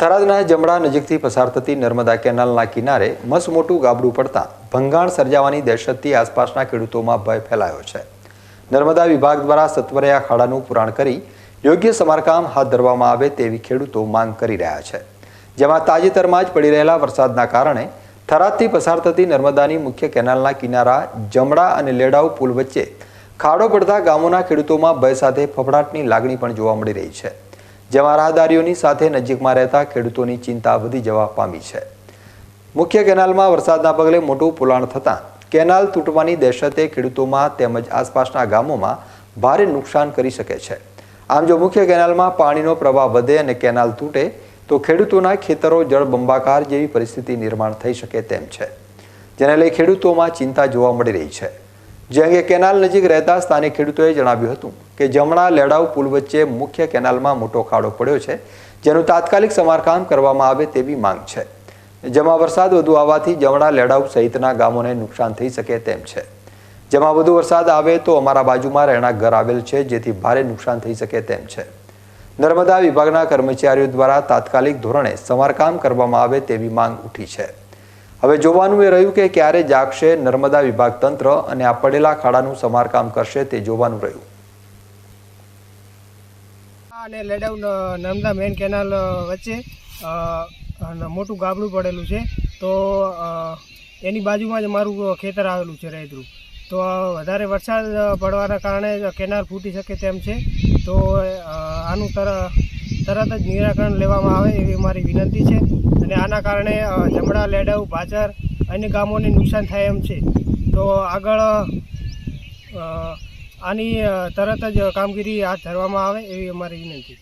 થરાદના જમડા નજીકથી પસાર થતી નર્મદા કેનાલના કિનારે મસમોટું ગાબડું પડતા ભંગાણ સર્જાવાની દહેશતથી આસપાસના ખેડૂતોમાં ભય ફેલાયો છે. નર્મદા વિભાગ દ્વારા સત્વરે આ ખાડાનું પુરાણ કરી યોગ્ય સમારકામ હાથ ધરવામાં આવે તેવી ખેડૂતો માંગ કરી રહ્યા છે. જેમાં તાજેતરમાં જ પડી રહેલા વરસાદના કારણે થરાદથી પસાર થતી નર્મદાની મુખ્ય કેનાલના કિનારા જમડા અને લેડાઉ પુલ વચ્ચે ખાડો પડતા ગામોના ખેડૂતોમાં ભય સાથે ફફડાટની લાગણી પણ જોવા મળી રહી છે. જેમાં રાહદારીઓની સાથે નજીકમાં રહેતા ખેડૂતોની ચિંતા વધી જવા પામી છે. મુખ્ય કેનાલમાં વરસાદના પગલે મોટું પુલાણ થતાં કેનાલ તૂટવાની દહેશતે ખેડૂતોમાં તેમજ આસપાસના ગામોમાં ભારે નુકસાન કરી શકે છે. આમ જો મુખ્ય કેનાલમાં પાણીનો પ્રવાહ વધે અને કેનાલ તૂટે, તો ખેડૂતોના ખેતરો જળબંબાકાર જેવી પરિસ્થિતિ નિર્માણ થઈ શકે તેમ છે. જેને લઈ ખેડૂતોમાં ચિંતા જોવા મળી રહી છે. જે અંગે કેનાલ નજીક રહેતા સ્થાનિક ખેડૂતોએ જણાવ્યું હતું કે જમણા લેડાઉ પુલ વચ્ચે મુખ્ય કેનાલમાં મોટો ખાડો પડ્યો છે, જેનું તાત્કાલિક સમારકામ કરવામાં આવે તેવી માંગ છે. જેમાં વરસાદ વધુ આવવાથી જમણા લેડાઉ સહિતના ગામોને નુકસાન થઈ શકે તેમ છે. જેમાં વધુ વરસાદ આવે તો અમારા બાજુમાં રહેણાંક ઘર આવેલ છે, જેથી ભારે નુકસાન થઈ શકે તેમ છે. નર્મદા વિભાગના કર્મચારીઓ દ્વારા તાત્કાલિક ધોરણે સમારકામ કરવામાં આવે તેવી માંગ ઉઠી છે. હવે જોવાનું એ રહ્યું કે ક્યારે જાગશે નર્મદા વિભાગ તંત્ર અને આ પડેલા ખાડાનું સમારકામ કરશે તે જોવાનું રહ્યું. અને લેડાઉન નર્મદા મેન કેનાલ વચ્ચે મોટું ગાબડું પડેલું છે. તો એની બાજુમાં જ મારું ખેતર આવેલું છે રેતરું તો વધારે વરસાદ પડવાના કારણે કેનાલ ફૂટી શકે તેમ છે. તો આનું તર તરત જ નિરાકરણ લેવામાં આવે એવી મારી વિનંતી છે. અને આના કારણે જમડા લેડાઉ ભાચર અન્ય ગામોને નુકસાન થાય એમ છે. તો આગળ આની તરત જ કામગીરી હાથ ધરવામાં આવે એવી અમારી વિનંતી